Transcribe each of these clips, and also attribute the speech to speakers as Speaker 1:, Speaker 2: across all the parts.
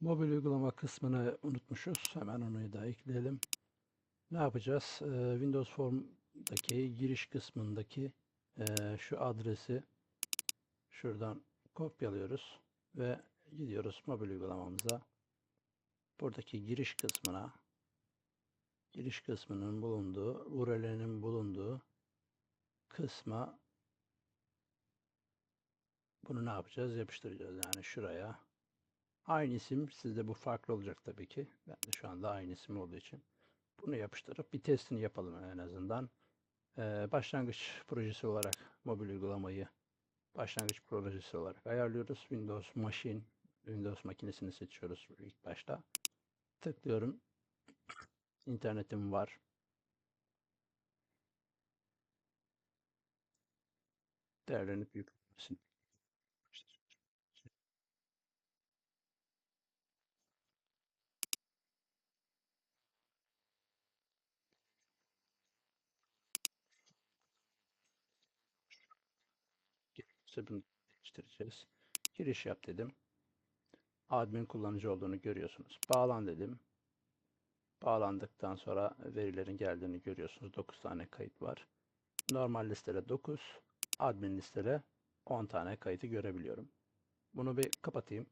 Speaker 1: Mobil uygulama kısmını unutmuşuz. Hemen onu da ekleyelim. Ne yapacağız? Ee, Windows Form'daki giriş kısmındaki ee, şu adresi şuradan kopyalıyoruz ve gidiyoruz mobil uygulamamıza. Buradaki giriş kısmına giriş kısmının bulunduğu, URL'nin bulunduğu kısma bunu ne yapacağız? Yapıştıracağız yani şuraya. Aynı isim sizde bu farklı olacak tabii ki. Ben de şu anda aynı isim olduğu için bunu yapıştırıp bir testini yapalım en azından. Ee, başlangıç projesi olarak mobil uygulamayı başlangıç projesi olarak ayarlıyoruz. Windows Machine, Windows makinesini seçiyoruz ilk başta. Tıklıyorum. İnternetim var. Değerlenip yüklenmesin. Bunu değiştireceğiz. Giriş yap dedim. Admin kullanıcı olduğunu görüyorsunuz. Bağlan dedim. Bağlandıktan sonra verilerin geldiğini görüyorsunuz. 9 tane kayıt var. Normal listede 9, admin listede 10 tane kayıtı görebiliyorum. Bunu bir kapatayım.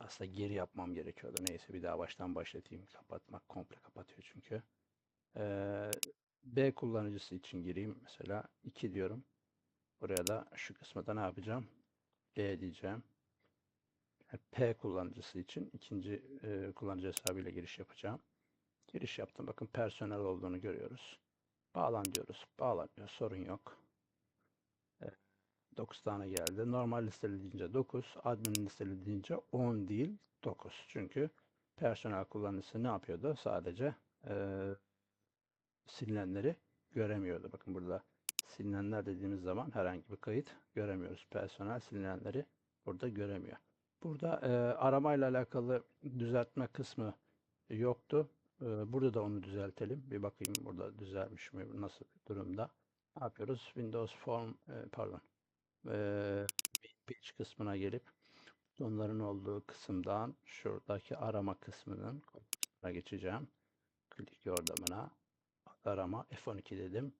Speaker 1: Aslında geri yapmam gerekiyordu. Neyse bir daha baştan başlatayım. Kapatmak komple kapatıyor çünkü. Ee, B kullanıcısı için gireyim. Mesela 2 diyorum. Buraya da şu kısmı da ne yapacağım? B diyeceğim. P kullanıcısı için ikinci e, kullanıcı hesabıyla giriş yapacağım. Giriş yaptım. Bakın personel olduğunu görüyoruz. Bağlan diyoruz. Bağlanıyor. Sorun yok. E, 9 tane geldi. Normal listeli deyince 9. Admin listeli deyince 10 değil 9. Çünkü personel kullanıcısı ne yapıyordu? Sadece e, silinenleri göremiyordu. Bakın burada silinenler dediğimiz zaman herhangi bir kayıt göremiyoruz. Personel silinenleri burada göremiyor. Burada e, aramayla alakalı düzeltme kısmı yoktu. E, burada da onu düzeltelim. Bir bakayım burada düzelmiş mi, nasıl durumda. Ne yapıyoruz? Windows Form, e, pardon, e, page kısmına gelip onların olduğu kısımdan şuradaki arama kısmının geçeceğim. Klik yordamına arama F12 dedim.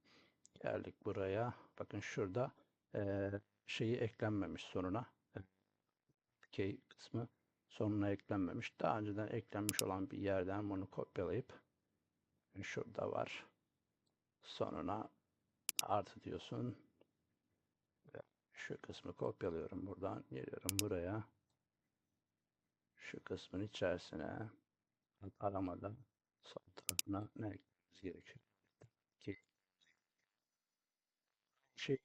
Speaker 1: Geldik buraya. Bakın şurada e, şeyi eklenmemiş sonuna key kısmı sonuna eklenmemiş. Daha önceden eklenmiş olan bir yerden bunu kopyalayıp şurada var. Sonuna artı diyorsun. Şu kısmı kopyalıyorum buradan. Geliyorum buraya. Şu kısmın içerisine aramada sol tarafına ne eklememiz gerekiyor? Ki şey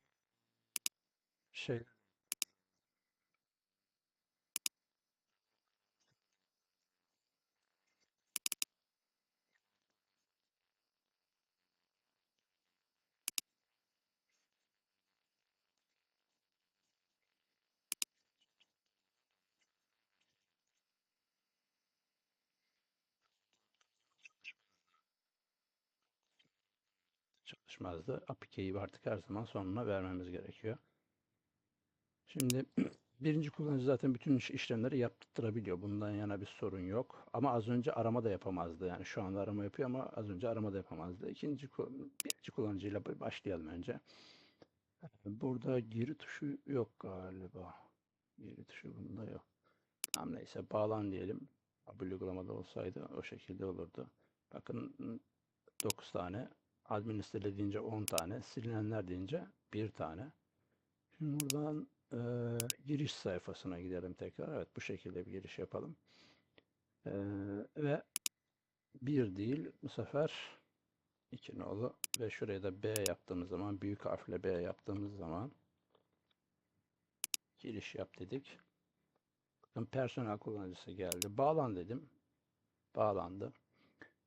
Speaker 1: şey çalışmazdı. APK'yi artık her zaman sonuna vermemiz gerekiyor. Şimdi birinci kullanıcı zaten bütün iş- işlemleri yaptırabiliyor. Bundan yana bir sorun yok. Ama az önce arama da yapamazdı. Yani şu anda arama yapıyor ama az önce arama da yapamazdı. İkinci, birinci kullanıcıyla başlayalım önce. Burada geri tuşu yok galiba. Geri tuşu bunda yok. Tamam neyse bağlan diyelim. Bu uygulamada olsaydı o şekilde olurdu. Bakın 9 tane administre deyince 10 tane, silinenler deyince 1 tane. Şimdi buradan e, giriş sayfasına gidelim tekrar. Evet bu şekilde bir giriş yapalım. E, ve bir değil bu sefer iki nolu ve şuraya da B yaptığımız zaman büyük harfle B yaptığımız zaman giriş yap dedik. Bakın personel kullanıcısı geldi. Bağlan dedim. Bağlandı.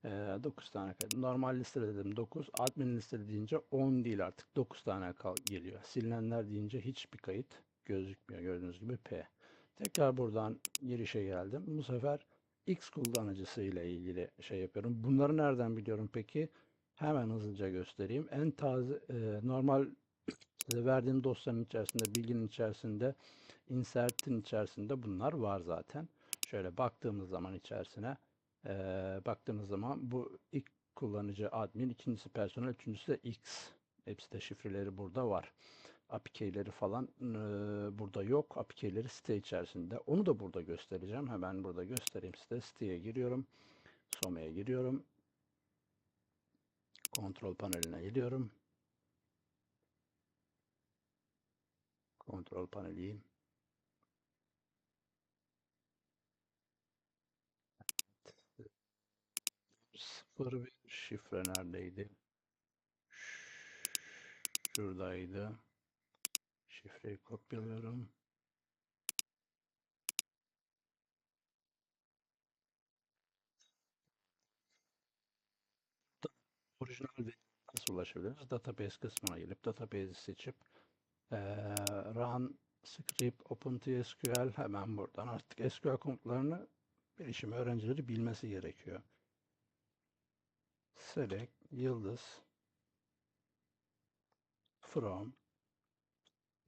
Speaker 1: Ee, 9 tane kaydı. Normal listede dedim 9. Admin listede deyince 10 değil artık. 9 tane kal geliyor. Silinenler deyince hiçbir kayıt gözükmüyor. Gördüğünüz gibi P. Tekrar buradan girişe geldim. Bu sefer X kullanıcısı ile ilgili şey yapıyorum. Bunları nereden biliyorum peki? Hemen hızlıca göstereyim. En taze e, normal size verdiğim dosyanın içerisinde, bilginin içerisinde, insert'in içerisinde bunlar var zaten. Şöyle baktığımız zaman içerisine eee, baktığımız zaman bu ilk kullanıcı admin, ikincisi personel, üçüncüsü de X. Hepsi de şifreleri burada var. API key'leri falan eee, burada yok. API key'leri site içerisinde. Onu da burada göstereceğim. Hemen burada göstereyim size. Siteye giriyorum. Some'ye giriyorum. Kontrol paneline geliyorum. Kontrol paneliyim. Sıfır bir şifre neredeydi? Şuradaydı. Şifreyi kopyalıyorum. Orijinal nasıl ulaşabiliriz? Database kısmına gelip database'i seçip eee run script OpenTSQL hemen buradan artık SQL komutlarını bilişim öğrencileri bilmesi gerekiyor. Select yıldız from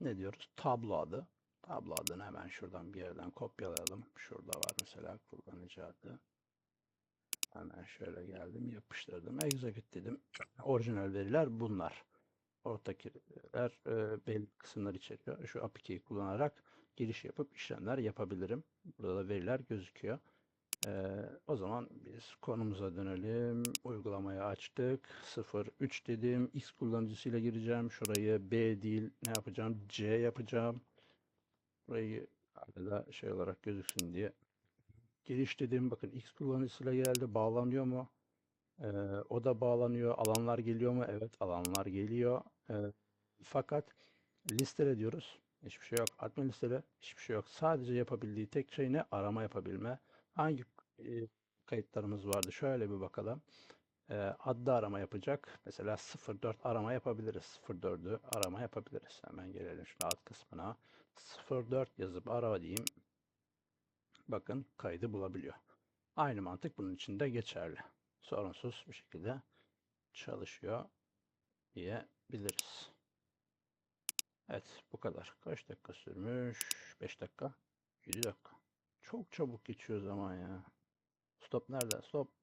Speaker 1: ne diyoruz? Tablo adı. Tablo adını hemen şuradan bir yerden kopyalayalım. Şurada var mesela kullanıcı adı. Hemen şöyle geldim, yapıştırdım, execute dedim. Orijinal veriler bunlar. Ortakiler e, belli kısımlar içeriyor. Şu API key'i kullanarak giriş yapıp işlemler yapabilirim. Burada da veriler gözüküyor. Ee, o zaman biz konumuza dönelim. Uygulamayı açtık. 03 dedim. X kullanıcısıyla gireceğim. Şurayı B değil ne yapacağım? C yapacağım. Burayı arada şey olarak gözüksün diye. Giriş dedim. Bakın X kullanıcısıyla geldi. Bağlanıyor mu? Ee, o da bağlanıyor. Alanlar geliyor mu? Evet alanlar geliyor. Ee, fakat listele diyoruz. Hiçbir şey yok. Admin listele hiçbir şey yok. Sadece yapabildiği tek şey ne? Arama yapabilme. Hangi e, kayıtlarımız vardı? Şöyle bir bakalım. E, adlı arama yapacak. Mesela 04 arama yapabiliriz. 04'ü arama yapabiliriz. Hemen gelelim şu alt kısmına. 04 yazıp ara diyeyim. Bakın kaydı bulabiliyor. Aynı mantık bunun için de geçerli. Sorunsuz bir şekilde çalışıyor diyebiliriz. Evet bu kadar. Kaç dakika sürmüş? 5 dakika. 7 dakika. Çok çabuk geçiyor zaman ya. Stop nerede? Stop.